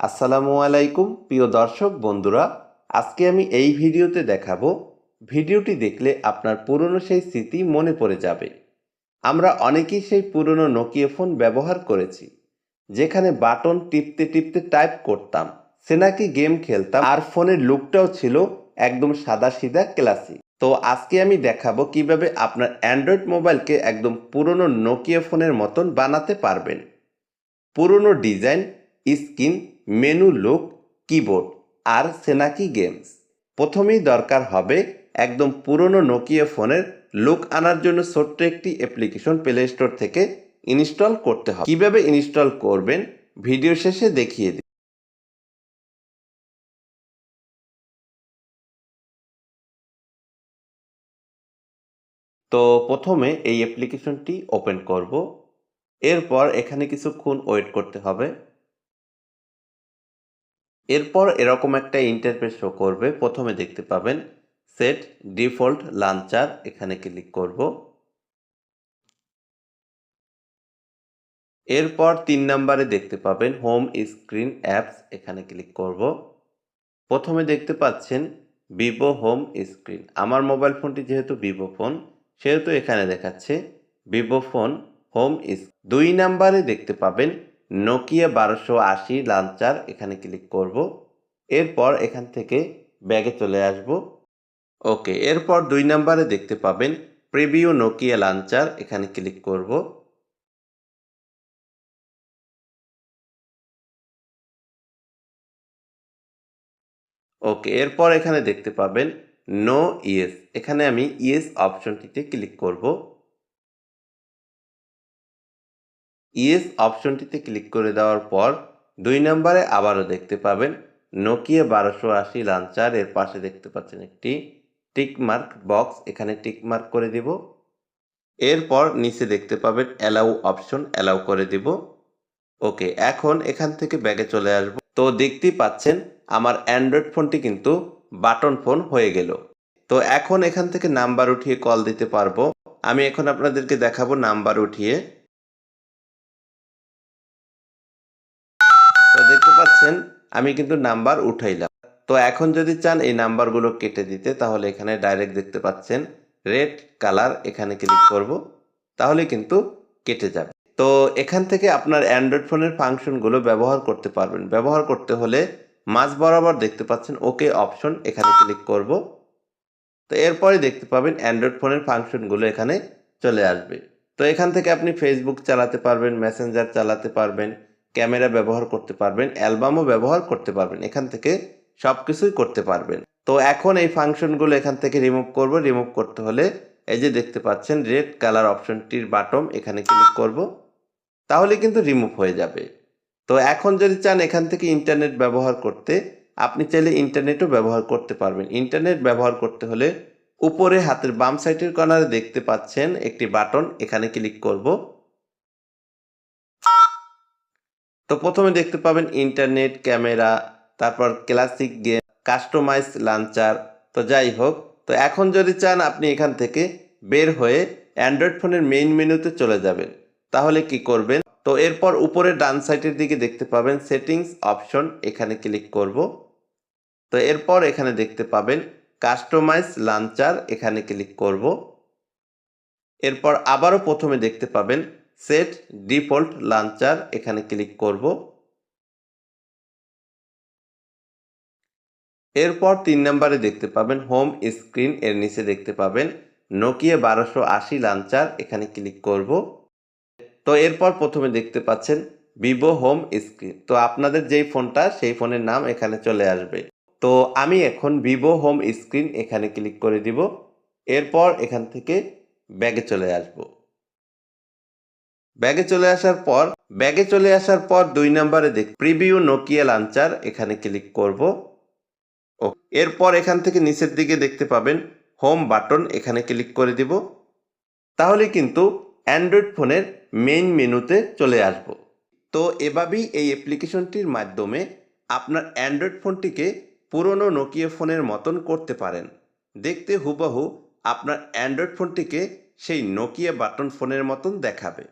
আসসালামু আলাইকুম, প্রিয় দর্শক বন্ধুরা। আজকে আমি এই ভিডিওতে দেখাবো, ভিডিওটি দেখলে আপনার পুরনো সেই স্মৃতি মনে পড়ে যাবে। আমরা অনেকেই সেই পুরনো নোকিয়া ফোন ব্যবহার করেছি, যেখানে বাটন টিপতে টিপতে টাইপ করতাম সে নাকি গেম খেলতাম, আর ফোনের লুকটাও ছিল একদম সাদা সিধা ক্লাসিক তো আজকে আমি দেখাবো কীভাবে আপনার অ্যান্ড্রয়েড মোবাইলকে একদম পুরনো নোকিয়া ফোনের মতন বানাতে পারবেন। পুরনো design screen menu look, keyboard আর সেনাকি গেমস। প্রথমেই দরকার হবে একদম পুরনো নোকিয়া ফোনের লুক আনার জন্য ছোট্ট একটি অ্যাপ্লিকেশন প্লে স্টোর থেকে ইনস্টল করতে হবে। কীভাবে ইনস্টল করবেন ভিডিও শেষে দেখিয়ে দিই। তো প্রথমে এই অ্যাপ্লিকেশনটি ওপেন করব। এরপর এখানে কিছুক্ষণ ওয়েট করতে হবে। এরপর এরকম একটা ইন্টারফেস শো করবে। প্রথমে দেখতে পাবেন সেট ডিফল্ট লাঞ্চার এখানে ক্লিক করব। এরপর তিন নম্বরে দেখতে পাবেন হোম স্ক্রিন অ্যাপস এখানে ক্লিক করব। প্রথমে দেখতে পাচ্ছেন ভিভো হোম স্ক্রিন আমার মোবাইল ফোনটি যেহেতু ভিভো ফোন সেহেতু এখানে দেখাচ্ছে ভিভো ফোন হোম ইস দুই নাম্বারে দেখতে পাবেন নোকিয়া বারোশো আশি লাঞ্চার এখানে ক্লিক করব। এরপর এখান থেকে ব্যাগে চলে আসব। ওকে এরপর দুই নাম্বারে দেখতে পাবেন প্রিভিউ নোকিয়া লাঞ্চার এখানে ক্লিক করব। ওকে এরপর এখানে দেখতে পাবেন নো ইয়েস এখানে আমি ইয়েস অপশনটিতে ক্লিক করব। ইয়েস অপশনটিতে ক্লিক করে দেওয়ার পর দুই নম্বরে আবারও দেখতে পাবেন নোকিয়া বারোশো আশি লাঞ্চার এর পাশে দেখতে পাচ্ছেন একটি টিকমার্ক বক্স। এখানে টিকমার্ক করে দিব। এরপর নিচে দেখতে পাবেন অ্যালাউ অপশন, অ্যালাউ করে দিব। ওকে, এখন এখান থেকে ব্যাগে চলে আসব। তো দেখতেই পাচ্ছেন আমার অ্যান্ড্রয়েড ফোনটি কিন্তু বাটন ফোন হয়ে গেল। তো এখন এখান থেকে নাম্বার উঠিয়ে কল দিতে পারব। আমি এখন আপনাদেরকে দেখাবো নাম্বার উঠিয়ে। পাচ্ছেন আমি কিন্তু নাম্বার উঠাইলাম। তো এখন যদি চান এই নাম্বারগুলো কেটে দিতে, তাহলে এখানে ডাইরেক্ট দেখতে পাচ্ছেন রেড কালার এখানে ক্লিক করব, তাহলে কিন্তু কেটে যাবে। তো এখান থেকে আপনার অ্যান্ড্রয়েড ফোনের ফাংশনগুলো ব্যবহার করতে পারবেন। ব্যবহার করতে হলে মাঝ বরাবর দেখতে পাচ্ছেন ওকে অপশন এখানে ক্লিক করব। তো এরপরে দেখতে পাবেন অ্যান্ড্রয়েড ফোনের ফাংশনগুলো এখানে চলে আসবে। তো এখান থেকে আপনি ফেসবুক চালাতে পারবেন মেসেঞ্জার চালাতে পারবেন ক্যামেরা ব্যবহার করতে পারবেন, অ্যালবামও ব্যবহার করতে পারবেন, এখান থেকে সব কিছুই করতে পারবেন। তো এখন এই ফাংশনগুলো এখান থেকে রিমুভ করব, রিমুভ করতে হলে এই যে দেখতে পাচ্ছেন রেড কালার অপশনটির বাটম এখানে ক্লিক করব, তাহলে কিন্তু রিমুভ হয়ে যাবে। তো এখন যদি চান এখান থেকে ইন্টারনেট ব্যবহার করতে, আপনি চাইলে ইন্টারনেটও ব্যবহার করতে পারবেন। ইন্টারনেট ব্যবহার করতে হলে উপরে হাতের বাম সাইডের কর্নারে দেখতে পাচ্ছেন একটি বাটন, এখানে ক্লিক করব। তো প্রথমে দেখতে পাবেন ইন্টারনেট, ক্যামেরা, তারপর ক্লাসিক গেম কাস্টমাইজ লাঞ্চার, তো যাই হোক, তো এখন যদি চান আপনি এখান থেকে বের হয়ে অ্যান্ড্রয়েড ফোনের মেইন মেনুতে চলে যাবেন, তাহলে কি করবেন? তো এরপর উপরে ডান সাইডের দিকে দেখতে পাবেন সেটিংস অপশন, এখানে ক্লিক করব। তো এরপর এখানে দেখতে পাবেন কাস্টমাইজ লাঞ্চার, এখানে ক্লিক করব। এরপর আবারও প্রথমে দেখতে পাবেন সেট ডিফল্ট লাঞ্চার এখানে ক্লিক করব। এরপর তিন নম্বরে দেখতে পাবেন হোম স্ক্রিন, এর নিচে দেখতে পাবেন নোকিয়া বারোশো আশি লাঞ্চার এখানে ক্লিক করব। তো এরপর প্রথমে দেখতে পাচ্ছেন ভিভো হোম স্ক্রিন। তো আপনাদের যেই ফোনটা, সেই ফোনের নাম এখানে চলে আসবে। তো আমি এখন ভিভো হোম স্ক্রিন এখানে ক্লিক করে দিব। এরপর এখান থেকে ব্যাগে চলে আসব। ব্যাগে চলে আসার পর, ব্যাগে চলে আসার পর দুই নম্বরে দেখ, প্রিভিউ নোকিয়া লাঞ্চার, এখানে ক্লিক করব। ও এরপর এখান থেকে নিচের দিকে দেখতে পাবেন, হোম বাটন, এখানে ক্লিক করে দিব। তাহলে কিন্তু অ্যান্ড্রয়েড ফোনের মেইন মেনুতে চলে আসব। তো এভাবেই এই অ্যাপ্লিকেশনটির মাধ্যমে আপনার অ্যান্ড্রয়েড ফোনটিকে পুরনো নোকিয়া ফোনের মতন করতে পারেন। দেখতে হুবহু আপনার অ্যান্ড্রয়েড ফোনটিকে সেই নোকিয়া বাটন ফোনের মতন দেখাবে।